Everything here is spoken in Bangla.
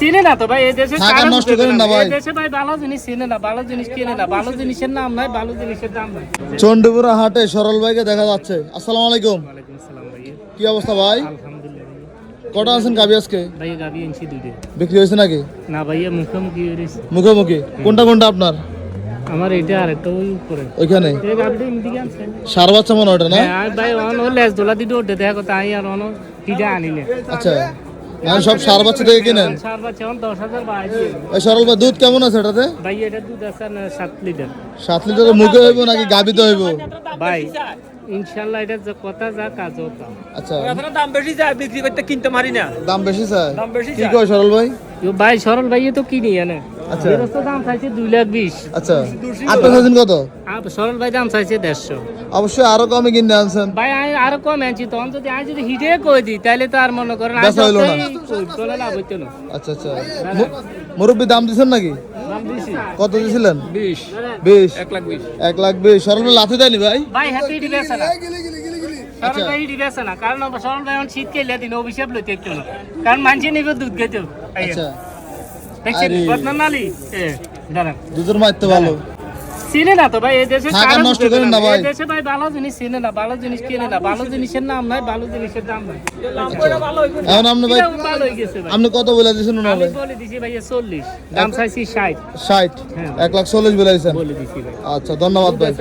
চিনে না তো ভাই এই দেশে টাকা নষ্ট করেন না ভাই। এই দেশে ভাই ভালো জিনিস চিনে না ভালো জিনিস কিনে না ভালো জিনিসের নাম নাই ভালো জিনিসের দাম নাই। চন্ডিপুরা হাটে সরল ভাইকে দেখা যাচ্ছে। আসসালামু আলাইকুম। ওয়ালাইকুম আসসালাম ভাই। কি অবস্থা ভাই? আলহামদুলিল্লাহ। কটা আছেন গাবি আজকে? ভাই গাবি ইঞ্চি দুইটা। বিক্রি হয়েছে নাকি? না ভাইয়া মুখোমুখি কোনটা কোনটা আপনার? আমার এটা আরেকটা ওই উপরে। ওইখানে। সার বাচ্চা মনে ওটা না? হ্যাঁ ভাই অন ও লেজ দোলা দিতে ওঠে দেখো তাই আর অন আনিলে আচ্ছা। মানে সব সার বাচ্চা থেকে কিনেন? চার বাচ্চা এখন দশ হাজার বাড়াই সরল ভাই দুধ কেমন আছে এটাতে? ভাই এটা দুধ আছে না সাত লিটার। সাত লিটারের মুখে হইব নাকি গাবিতে হইব? ভাই ইনশাল্লাহ এটা যে কথা যা কাজ হতো আচ্ছা। দাম বেশি যায় বিক্রি করতে কিনতে মারি না। দাম বেশি যায়? দাম বেশি কি কয় সরল ভাই? ভাই সরল ভাই তো কিনি জানে আচ্ছা। বেরস্ত দাম চাইছে দুই লাখ বিশ। আচ্ছা। আপনার চাইছেন কত? সরল ভাই দাম চাইছে দেড়শো। অবশ্যই আরও কমে কিনে আনছেন। ভাই আমি আরও কম আনছি তখন যদি আমি যদি হিটে কই দিই তাহলে তো আর মনে করেন বেচা হইল না। চলে লাভ হইতো না। আচ্ছা আচ্ছা। মু- দাম দিছেন নাকি? কত দিছিলেন? বিশ। বিশ। এক লাখ বিশ। এক লাখ বিশ। সরল ভাই লাথি দেয়নি ভাই? ভাই হিটি বেছে না। আচ্ছা। সরল ভাই হিটি বেছে না। কারণ সরল ভাই দিন অভিশাপ লইতে একটু না। কারণ মানুষে নিবে দুধ খেতে। আচ্ছা। দেখছেন বদনাম নালি এ দাঁড়ান। দুধের মারতে ভালো। চিনে না তো ভাই এই দেশে নষ্ট করেন না ভাই। এই দেশে ভাই ভালো জিনিস চিনে না ভালো জিনিস কিনে না ভালো জিনিসের নাম নাই ভালো জিনিসের দাম নাই। এখন আপনি ভাই কত বলে দিয়েছেন আমি বলে দিছি ভাইয়া চল্লিশ। দাম চাইছি ষাট। ষাট। হ্যাঁ। এক লাখ চল্লিশ বলে দিয়েছেন বলে দিছি ভাই। আচ্ছা ধন্যবাদ ভাই।